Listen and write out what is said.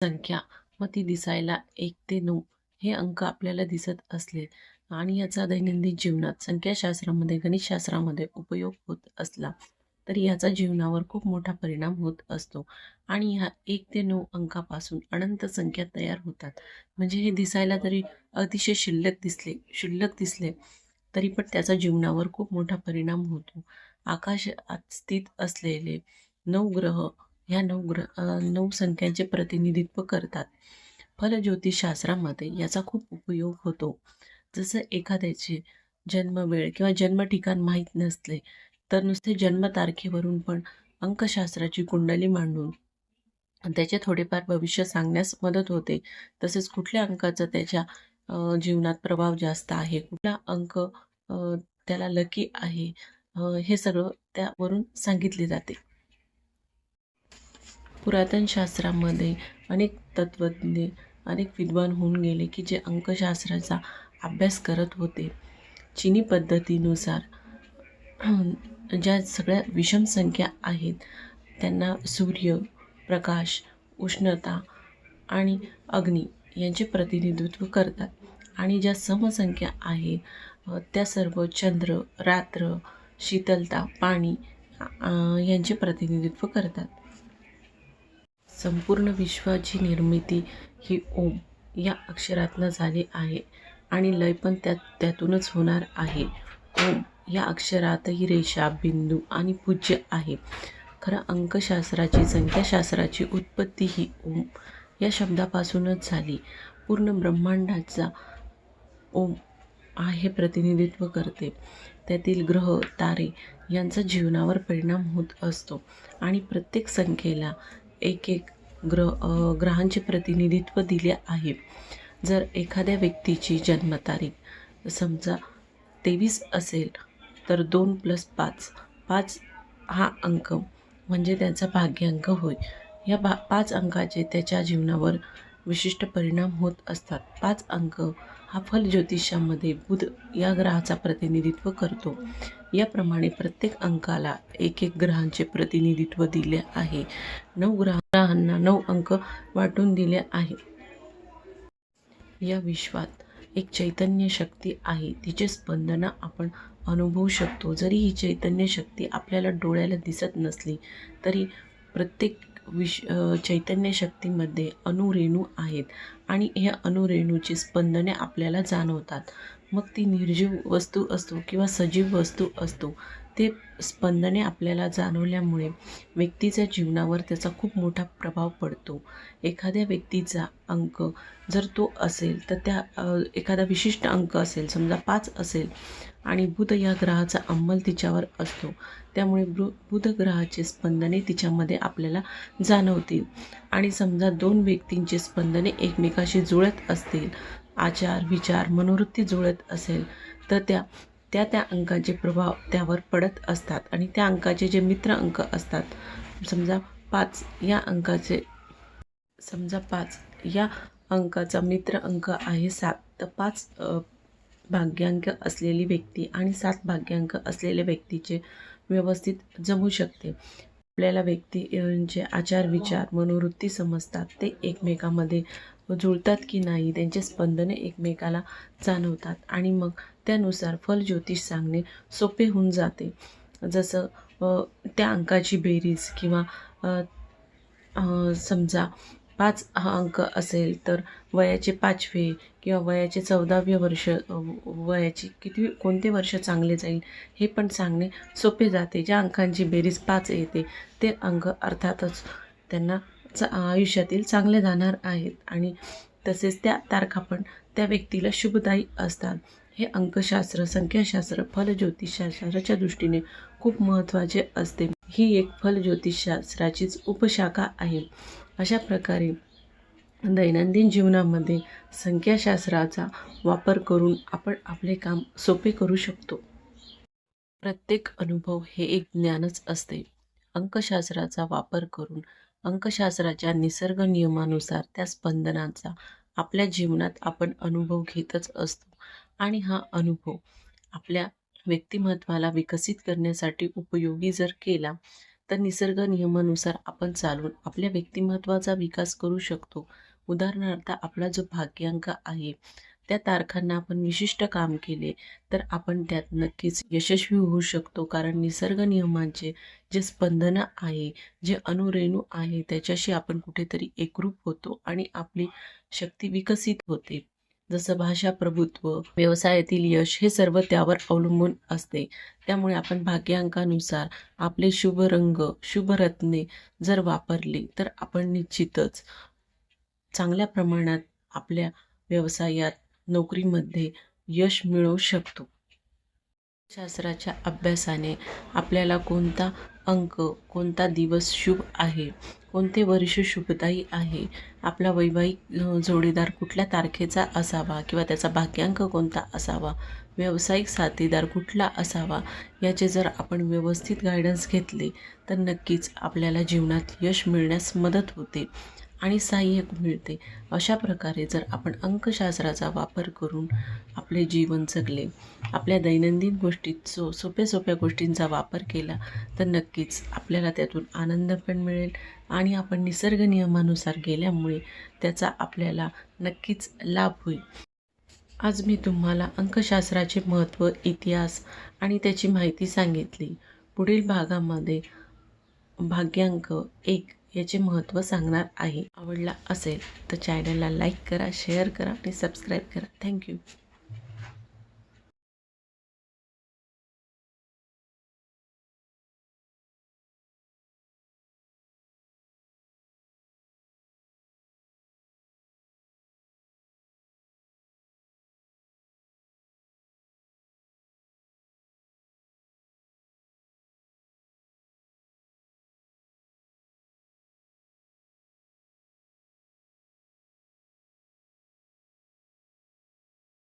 संख्या. व ती दिसायला एक ते नऊ हे अंक आपल्याला दिसत असले. आणि याचा दैनंदिन जीवनात संख्याशास्त्रामध्ये गणितशास्त्रामध्ये उपयोग होत असला तरी याचा जीवनावर खूप मोठा परिणाम होत असतो. आणि ह्या एक ते नऊ अंकापासून अनंत संख्या तयार होतात. म्हणजे हे दिसायला तरी अतिशय शिल्लक दिसले शिल्लक दिसले तरी पण त्याचा जीवनावर खूप मोठा परिणाम होतो. आकाशात स्थित असलेले नऊ ग्रह ह्या नऊ ग्रह नऊ संख्यांचे प्रतिनिधित्व करतात. फलज्योतिषशास्त्रामध्ये याचा खूप उपयोग होतो. जसं एखाद्याचे जन्मवेळ किंवा जन्म ठिकाण माहीत नसले तर नुसते जन्मतारखेवरून पण अंकशास्त्राची कुंडली मांडून त्याचे थोडेफार भविष्य सांगण्यास मदत होते. तसेच कुठल्या अंकाचा त्याच्या जीवनात प्रभाव जास्त आहे? कुठला अंक त्याला लकी आहे? हे सगळं त्यावरून सांगितले जाते. पुरातन शास्त्रामध्ये अनेक तत्त्वज्ञ अनेक विद्वान होऊन गेले की जे अंकशास्त्राचा अभ्यास करत होते. चिनी पद्धतीनुसार ज्या सगळ्या विषम संख्या आहेत त्यांना सूर्य प्रकाश उष्णता आणि अग्नी यांचे प्रतिनिधित्व करतात. आणि ज्या समसंख्या आहेत त्या सर्व चंद्र रात्र शीतलता पाणी यांचे प्रतिनिधित्व करतात. संपूर्ण विश्वाची निर्मिती ही ओम या अक्षरातनं झाली आहे आणि लय पण त्यात त्यातूनच होणार आहे. ओम या अक्षरातही रेषा बिंदू आणि पूज्य आहे. खरं अंकशास्त्राची संख्याशास्त्राची उत्पत्ती ही ओम या शब्दापासूनच झाली. पूर्ण ब्रह्मांडाचा ओम आहे प्रतिनिधित्व करते. त्यातील ग्रह तारे यांचा जीवनावर परिणाम होत असतो आणि प्रत्येक संख्येला एक एक ग्रह ग्रहांचे प्रतिनिधित्व दिले आहे. जर एखाद्या व्यक्तीची जन्मतारीख समजा तेवीस असेल तर दोन प्लस पाच पाच हा अंक म्हणजे त्याचा भाग्यांक होय. या भा पाच अंकाचे त्याच्या जीवनावर विशिष्ट परिणाम होत असतात. पाच अंक हा फल ज्योतिषामध्ये बुध या ग्रहाचा प्रतिनिधित्व करतो. याप्रमाणे प्रत्येक अंकाला एक एक ग्रहांचे प्रतिनिधित्व दिले आहे. नऊ ग्रह- ग्रहांना नऊ अंक वाटून दिले आहे. या विश्वात एक चैतन्य शक्ती आहे. तिचे स्पंदनं आपण अनुभवू शकतो. जरी ही चैतन्य शक्ती आपल्याला डोळ्याला दिसत नसली तरी प्रत्येक विश चैतन्य शक्तीमध्ये अणुरेणू आहेत आणि ह्या अणुरेणूची स्पंदने आपल्याला जाणवतात. मग ती निर्जीव वस्तू असतो किंवा सजीव वस्तू असतो ते स्पंदने आपल्याला जाणवल्यामुळे व्यक्तीच्या जीवनावर त्याचा खूप मोठा प्रभाव पडतो. एखाद्या व्यक्तीचा अंक जर तो असेल तर त्या एखादा विशिष्ट अंक असेल समजा पाच असेल आणि बुध या ग्रहाचा अंमल तिच्यावर असतो त्यामुळे बृ बुध ग्रहाचे स्पंदने तिच्यामध्ये आपल्याला जाणवतील. आणि समजा दोन व्यक्तींची स्पंदने एकमेकाशी जुळत असतील आचार विचार मनोवृत्ती जुळत असेल तर त्या त्या त्या अंकाचे प्रभाव त्यावर पडत असतात आणि त्या अंकाचे जे मित्र अंक असतात समजा पाच या अंकाचे समजा पाच या अंकाचा मित्र अंक आहे सात तर पाच भाग्यांक असलेली व्यक्ती आणि सात भाग्यांक असलेल्या व्यक्तीचे व्यवस्थित जमू शकते. आपल्याला व्यक्तींचे आचार विचार मनोवृत्ती समजतात. ते एकमेकामध्ये जुळतात की नाही त्यांचे स्पंदने एकमेकाला जाणवतात आणि मग त्यानुसार फल ज्योतिष सांगणे सोपे होऊन जाते. जसं त्या अंकाची बेरीज किंवा समजा पाच हा अंक असेल तर वयाचे पाचवे किंवा वयाचे चौदावे वर्ष वयाचे वयाची किती कोणते वर्ष चांगले जाईल हे पण सांगणे सोपे जाते. ज्या अंकांची बेरीज पाच येते ते अंक अर्थातच त्यांना चा आयुष्यातील चांगले जाणार आहेत. आणि तसेच त्या तारखा पण त्या व्यक्तीला शुभदायी असतात. हे अंकशास्त्र संख्याशास्त्र फलज्योतिषशास्त्राच्या दृष्टीने खूप महत्त्वाचे असते. ही एक फलज्योतिषशास्त्राचीच उपशाखा आहे. अशा प्रकारे दैनंदिन जीवनामध्ये संख्याशास्त्राचा वापर करून आपण आपले काम सोपे करू शकतो. प्रत्येक अनुभव हे एक ज्ञानच असते. अंकशास्त्राचा वापर करून अंकशास्त्राच्या निसर्ग नियमानुसार त्या स्पंदनांचा आपल्या जीवनात आपण अनुभव घेतच असतो आणि हा अनुभव आपल्या व्यक्तिमत्वाला विकसित करण्यासाठी उपयोगी जर केला तर निसर्ग नियमानुसार आपण चालून आपल्या व्यक्तिमत्वाचा विकास करू शकतो. उदाहरणार्थ आपला जो भाग्यांक आहे त्या तारखांना आपण विशिष्ट काम केले तर आपण त्यात नक्कीच यशस्वी होऊ शकतो. कारण निसर्ग नियमांचे जे स्पंदनं आहे जे अनुरेणू आहे त्याच्याशी आपण कुठेतरी एकरूप होतो आणि आपली शक्ती विकसित होते. जसं भाषा प्रभुत्व व्यवसायातील यश हे सर्व त्यावर अवलंबून असते. त्यामुळे आपण भाग्यांकानुसार आपले शुभ रंग शुभ रत्ने जर वापरली तर आपण निश्चितच चांगल्या प्रमाणात आपल्या व्यवसायात नोकरीमध्ये यश मिळवू शकतो. शास्त्राच्या अभ्यासाने आपल्याला कोणता अंक कोणता दिवस शुभ आहे? कोणते वर्ष शुभदायी आहे? आपला वैवाहिक जोडीदार कुठल्या तारखेचा असावा किंवा त्याचा भाग्यांक कोणता असावा? व्यावसायिक साथीदार कुठला असावा? याचे जर आपण व्यवस्थित गायडन्स घेतले तर नक्कीच आपल्याला जीवनात यश मिळण्यास मदत होते. आणि सहाय्यक मिळते. अशा प्रकारे जर आपण अंकशास्त्राचा वापर करून आपले जीवन जगले आपल्या दैनंदिन गोष्टीत सो सोप्या सोप्या गोष्टींचा वापर केला तर नक्कीच आपल्याला त्यातून आनंद पण मिळेल आणि आपण निसर्ग नियमानुसार गेल्यामुळे त्याचा आपल्याला नक्कीच लाभ होईल. आज मी तुम्हाला अंकशास्त्राचे महत्त्व इतिहास आणि त्याची माहिती सांगितली. पुढील भागामध्ये भाग्यांक एक याचे महत्त्व सांगणार आहे. आवडला असेल तर चॅनलला लाईक करा शेअर करा आणि सबस्क्राईब करा. थँक्यू